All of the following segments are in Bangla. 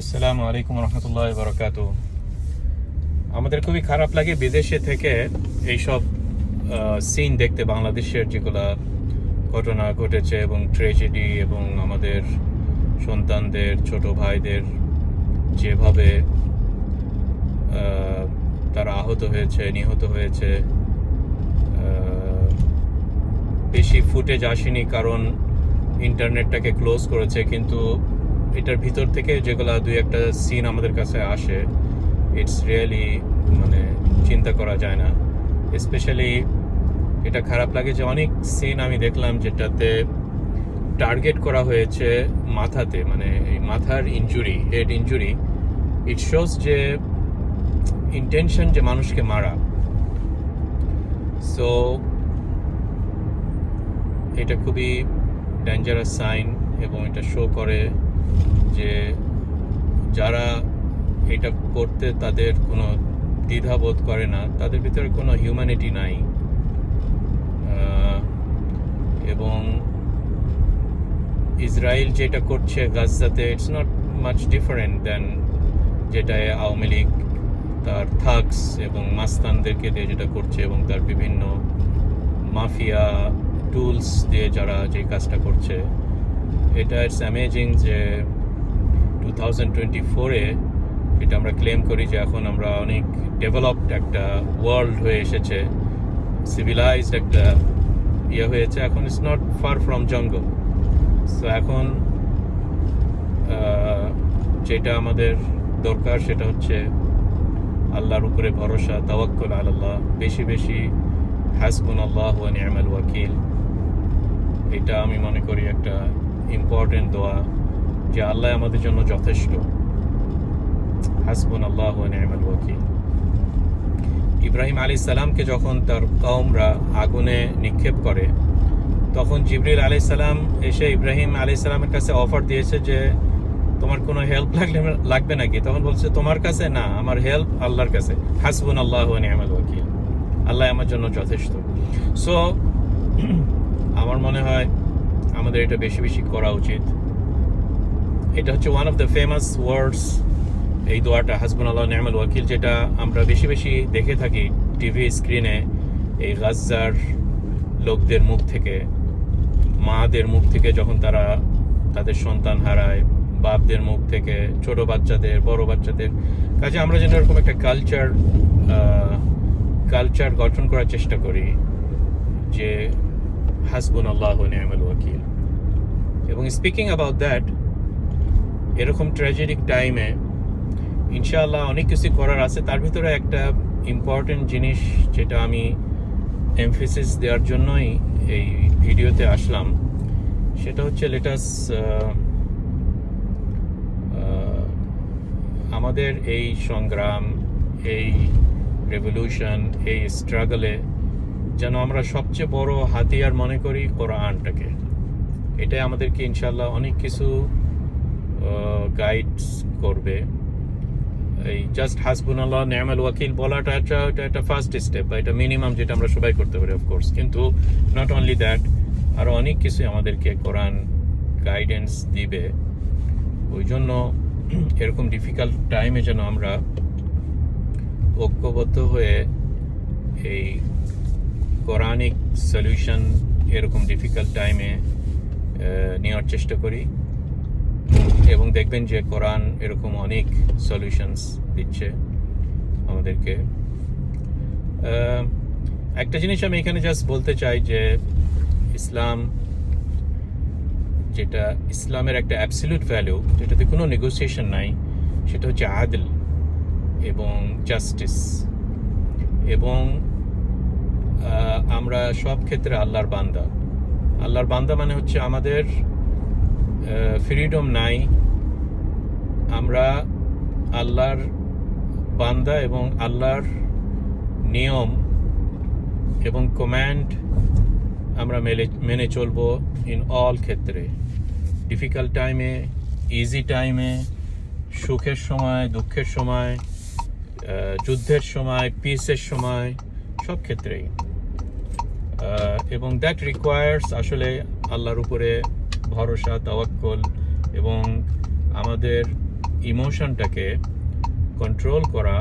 আসসালামু আলাইকুম রহমতুল্লাহ বরকাত। আমাদের খুবই খারাপ লাগে বিদেশে থেকে এইসব সিন দেখতে বাংলাদেশের যেগুলা ঘটনা ঘটেছে এবং ট্রেজেডি এবং আমাদের সন্তানদের, ছোট ভাইদের যেভাবে তারা আহত হয়েছে, নিহত হয়েছে বেশি ফুটেজ আসেনি কারণ ইন্টারনেটটাকে ক্লোজ করেছে, কিন্তু এটার ভিতর থেকে যেগুলা দুই একটা সিন আমাদের কাছে আসে ইটস রিয়েলি মানে চিন্তা করা যায় না। স্পেশালি এটা খারাপ লাগে যে অনেক সিন আমি দেখলাম যেটাতে টার্গেট করা হয়েছে মাথাতে মানে এই মাথার injury head injury it shows যে ইন্টেনশন যে মানুষকে মারা। সো এটা খুবই ডেঞ্জারাস সাইন এবং এটা শো করে যে যারা এটা করতে তাদের কোনো দ্বিধাবোধ করে না, তাদের ভিতরে কোনো হিউম্যানিটি নাই। এবং ইসরায়েল যেটা করছে গাজাতে it's not much different than যেটা আওয়ামী লীগ তার থাকস এবং মাস্তানদেরকে দিয়ে যেটা করছে এবং তার বিভিন্ন মাফিয়া টুলস দিয়ে যারা যে কাজটা করছে। এটা ইটস অ্যামেজিং যে টু থাউজেন্ড টোয়েন্টি ফোরে এটা আমরা ক্লেম করি যে এখন আমরা অনেক ডেভেলপড একটা ওয়ার্ল্ড হয়ে এসেছে সিভিলাইজড একটা ইয়ে হয়েছে, এখন it's not far from jungle so এখন যেটা আমাদের দরকার সেটা হচ্ছে আল্লাহর উপরে ভরসা, তাওয়াক্কুল আল্লাহ বেশি বেশি হাসবুন আল্লাহ ওয়া নি'মাল ওয়াকিল। এটা আমি মনে করি একটা ইম্পর্টেন্ট দোয়া যে আল্লাহ আমাদের জন্য যথেষ্ট। হাসবুন আল্লাহ নি'মাল ওয়াকিল। ইব্রাহিম আলী সালামকে যখন তার কওমরা আগুনে নিক্ষেপ করে, তখন জিবরিল আলী সালাম এসে ইব্রাহিম আলী সালামের কাছে অফার দিয়েছে যে, তোমার কোনো হেল্প লাগলে লাগবে নাকি? তখন বলছে, তোমার কাছে? না, আমার হেল্প আল্লাহর কাছে। হাসবুন আল্লাহ ওয়া নি'মাল ওয়াকিল। আল্লাহ আমার জন্য যথেষ্ট। সো আমার মনে হয় আমাদের এটা বেশি বেশি করা উচিত। এটা হচ্ছে one of the famous words এই দোয়াটা হাসবুন আল্লাহ নি'মাল ওয়াকিল, যেটা আমরা বেশি বেশি দেখে থাকি টিভি স্ক্রিনে এই গাজ্জার লোকদের মুখ থেকে, মাদের মুখ থেকে যখন তারা তাদের সন্তান হারায়, বাপদের মুখ থেকে, ছোট বাচ্চাদের, বড় বাচ্চাদের। কাজে আমরা যেন এরকম একটা কালচার কালচার গঠন করার চেষ্টা করি, যে হাসবুন আল্লাহ নি'মাল ওয়াকিল এবং স্পিকিং অ্যাবাউট দ্যাট এরকম ট্র্যাজেডিক টাইমে ইনশাআল্লাহ অনেক কিছু করার আছে। তার ভিতরে একটা ইম্পর্টেন্ট জিনিস যেটা আমি এমফেসিস দেওয়ার জন্যই এই ভিডিওতে আসলাম। সেটা হচ্ছে লেটাস আমাদের এই সংগ্রাম, এই রেভলিউশন এই স্ট্রাগলে যেন আমরা সবচেয়ে বড় হাতিয়ার মনে করি কোরআনটাকে। এটাই আমাদেরকে ইনশাল্লাহ অনেক কিছু গাইডস করবে। এই জাস্ট হাসবুন আল্লাহ ওয়াকিল বলাটা একটা, এটা একটা ফার্স্ট স্টেপ বা এটা মিনিমাম যেটা আমরা সবাই করতে পারি অফকোর্স কিন্তু নট অনলি দ্যাট আরও অনেক কিছু আমাদেরকে কোরআন গাইডেন্স দিবে। ওই জন্য এরকম ডিফিকাল্ট টাইমে যেন আমরা ঐক্যবদ্ধ হয়ে এই কোরআনিক সলিউশন এরকম ডিফিকাল্ট টাইমে নেওয়ার চেষ্টা করি। এবং দেখবেন যে কোরআন এরকম অনেক সলিউশনস দিচ্ছে আমাদেরকে। একটা জিনিস আমি এখানে জাস্ট বলতে চাই যে ইসলাম যেটা ইসলামের একটা অ্যাবসলিউট ভ্যালু যেটাতে কোনো নেগোসিয়েশন নাই, সেটা হচ্ছে আদল এবং জাস্টিস এবং আমরা সব ক্ষেত্রে আল্লাহর বান্দা। আল্লাহর বান্দা মানে হচ্ছে আমাদের ফ্রিডম নাই। আমরা আল্লাহর বান্দা এবং আল্লাহর নিয়ম এবং কমান্ড আমরা মেলে, মেনে চলবো ইন অল ক্ষেত্রে। ডিফিকাল্ট টাইমে ইজি টাইমে সুখের সময়, দুঃখের সময় যুদ্ধের সময় পিসের সময়, সব ক্ষেত্রেই। এবং দ্যাট রিকোয়ার্স আসলে আল্লাহর উপরে ভরসা, তাওয়াক্কল এবং আমাদের ইমোশনটাকে কন্ট্রোল করা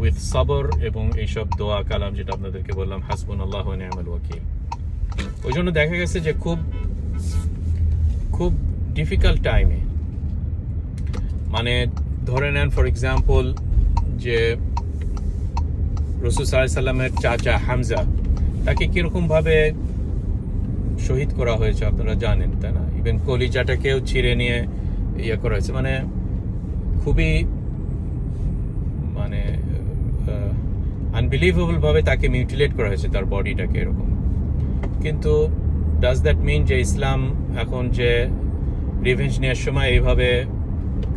উইথ সাবর এবং এইসব দোয়া, কালাম যেটা আপনাদেরকে বললাম হাসবুন আল্লাহ নিয়ামল ওয়াকিল। ওই জন্য দেখা গেছে যে খুব খুব ডিফিকাল্ট টাইমে মানে ধরে নেন ফর এক্সাম্পল যে রসুল সাল্লামের চাচা হামজা তাকে কিরকমভাবে শহীদ করা হয়েছে আপনারা জানেন, তাই না? ইভেন কলিজাটাকেও ছিঁড়ে নিয়ে ইয়ে করা হয়েছে। মানে খুবই মানে আনবিলিভেবল ভাবে তাকে মিউটিলেট করা হয়েছে তার বডিটাকে এরকম। কিন্তু ডাজ দ্যাট মিন যে ইসলাম এখন যে রিভেঞ্জ নেওয়ার সময় এইভাবে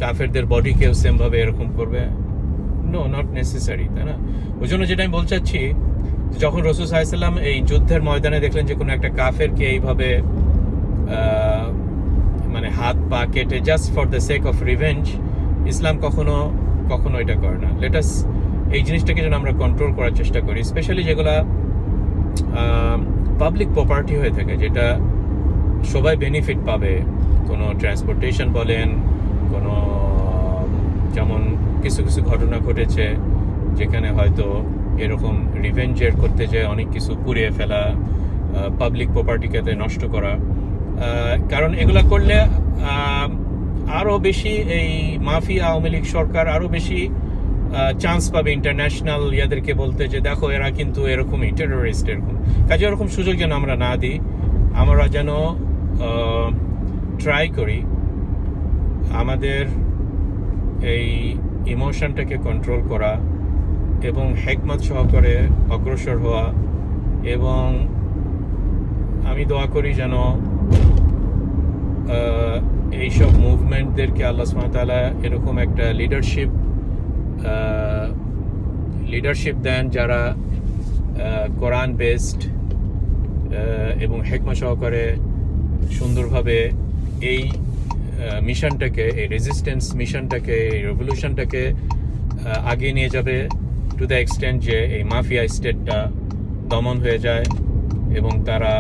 কাফেরদের বডিকেও সেমভাবে এরকম করবে? নো নট নেসেসারি তাই না? ওই জন্য যেটা আমি বলতে চাচ্ছি যখন রসুল সাহাইসাল্লাম এই যুদ্ধের ময়দানে দেখলেন যে কোনো একটা কাফেরকে এইভাবে মানে হাত পা কেটে just for the sake of revenge Islam কখনো কখনো এটা করে না। লেটাস এই জিনিসটাকে যেন আমরা কন্ট্রোল করার চেষ্টা করি স্পেশালি যেগুলা পাবলিক প্রপার্টি হয়ে থাকে, যেটা সবাই বেনিফিট পাবে। কোনো ট্রান্সপোর্টেশন বলেন, কোনো যেমন কিছু কিছু ঘটনা ঘটেছে, যেখানে হয়তো এরকম রিভেঞ্জের করতে যে অনেক কিছু পুড়িয়ে ফেলা পাবলিক প্রপার্টিকে নষ্ট করা কারণ এগুলা করলে আহ, আরও বেশি এই মাফিয়া আওয়ামী লীগ সরকার আরও বেশি চান্স পাবে ইন্টারন্যাশনাল ইয়াদেরকে বলতে যে দেখো এরা কিন্তু এরকমই টেরোরিস্ট এরকম। কাজে এরকম সুযোগ যেন আমরা না দিই আমরা যেন ট্রাই করি আমাদের এই ইমোশনটাকে কন্ট্রোল করা এবং হেকমত সহকারে অগ্রসর হওয়া এবং আমি দোয়া করি যেন এইসব মুভমেন্টদেরকে আল্লাহ সুবহানাহু এরকম একটা লিডারশিপ লিডারশিপ দেন যারা কোরআন বেসড এবং হেকমা সহকারে সুন্দরভাবে এই মিশনটাকে এই রেজিস্ট্যান্স মিশনটাকে এই রেভলিউশনটাকে আগিয়ে নিয়ে যাবে। টু দ্য এক্সটেন্ট যে এই মাফিয়া স্টেটটা দমন হয়ে যায় এবং তারা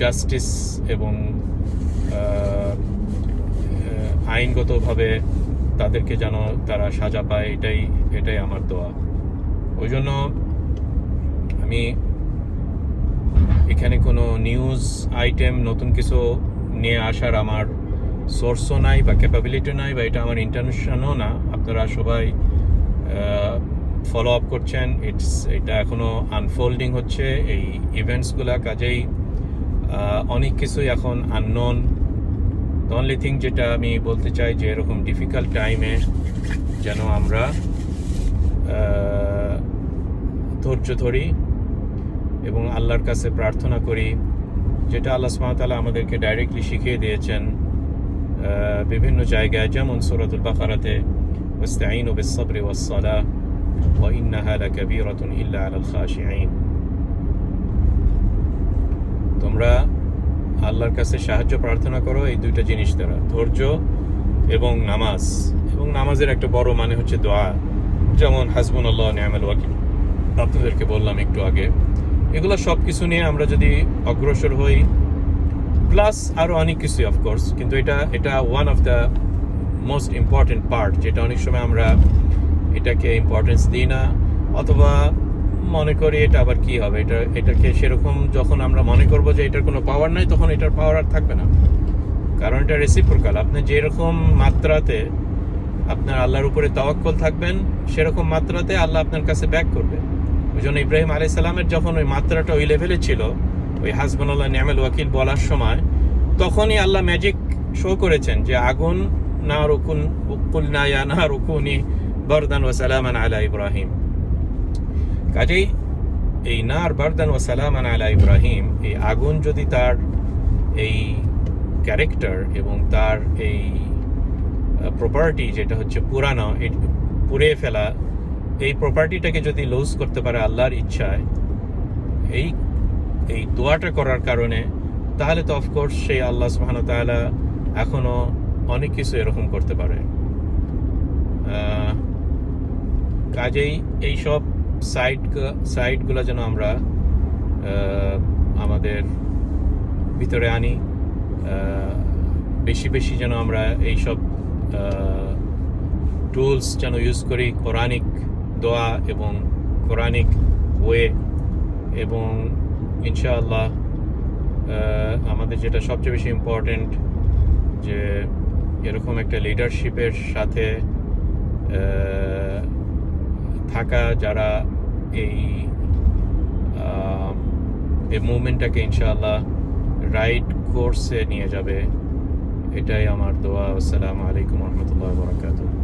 জাস্টিস এবং আইনগতভাবে তাদেরকে যেন তারা সাজা পায়, এটাই এটাই আমার দোয়া। ওই জন্য আমি এখানে কোনো নিউজ আইটেম নতুন কিছু নিয়ে আসার আমার সোর্সও নাই বা ক্যাপাবিলিটি নাই বা এটা আমার ইন্টারনেশনও না। আপনারা সবাই ফলো আপ করছেন। ইটস এটা এখনও আনফোল্ডিং হচ্ছে। এই ইভেন্টসগুলা কাজেই অনেক কিছুই এখন আননোন অনলি থিং যেটা আমি বলতে চাই যে এরকম ডিফিকাল্ট টাইমে যেন আমরা ধৈর্য ধরি এবং আল্লাহর কাছে প্রার্থনা করি, যেটা আল্লাহ সুবহানাহু আমাদেরকে ডাইরেক্টলি শিখিয়ে দিয়েছেন। বিভিন্ন জায়গায়, যেমন সূরাতুল বাকারাতে, ওয়াস্তাঈনু বিস-সাবরি ওয়াস-সালাহ ওয়া ইন্নাহা লাকাবীরাতুন ইল্লা আলাল খাশিঈন। তোমরা আল্লাহর কাছে সাহায্য প্রার্থনা করো এই দুইটা জিনিস দ্বারা, ধৈর্য এবং নামাজ। এবং নামাজের একটা বড় মানে হচ্ছে দোয়া। যেমন হাসবুন আল্লাহ নিয়ামেল ওয়াকিল। আপনাদেরকে বললাম একটু আগে। এগুলো সব কিছু নিয়ে আমরা যদি অগ্রসর হই প্লাস আরও অনেক কিছুই অফকোর্স কিন্তু এটা এটা one of the most important part যেটা অনেক সময় আমরা এটাকে ইম্পর্টেন্স দিই না, অথবা মনে করি এটা আবার কি হবে, এটা, এটাকে সেরকম যখন আমরা মনে করব যে এটার কোনো পাওয়ার নাই, তখন এটার পাওয়ার আর থাকবে না। কারণ এটা রেসিপ্রোকাল আপনি যেরকম মাত্রাতে আপনার আল্লাহর উপরে তাওয়াক্কল থাকবেন, সেরকম মাত্রাতে আল্লাহ আপনার কাছে ব্যাক করবে। ওই জন্য ইব্রাহিম আলাই সালামের যখন ওই মাত্রাটা ওই লেভেলে ছিল ওই হাসবানুল্লাহ নিয়ামেল ওয়াকিল বলার সময়, তখনই আল্লাহ ম্যাজিক শো করেছেন যে আগুন না রুকুন উকুল না ইয়া না রুকুনি বরদান ও সালামান আলা ইব্রাহিম। কাজেই এই নার বারদান ও সালামান আলা ইব্রাহিম, এই আগুন যদি তার এই ক্যারেক্টার এবং তার এই প্রপার্টি যেটা হচ্ছে পুরানো পুড়ে ফেলা, এই প্রপার্টিটাকে যদি লুজ করতে পারে আল্লাহর ইচ্ছায়, এই এই দোয়াটা করার কারণে, তাহলে তো অফকোর্স সেই আল্লাহ সুবহানাহু ওয়া তাআলা এখনও অনেক কিছু এরকম করতে পারে। কাজেই এইসব সাইট সাইটগুলো যেন আমরা আমাদের ভিতরে আনি বেশি বেশি যেন আমরা এইসব টুলস যেন ইউজ করি কোরআনিক দোয়া এবং কোরআনিক ওয়ে এবং ইনশাআল্লাহ আমাদের যেটা সবচেয়ে বেশি ইম্পর্টেন্ট যে এরকম একটা লিডারশিপের সাথে থাকা যারা এই এই মুভমেন্টটাকে ইনশাআল্লাহ রাইট কোর্সে নিয়ে যাবে, এটাই আমার দোয়া। আসসালামু আলাইকুম রহমতুল্লাহ বরাকাতুহ।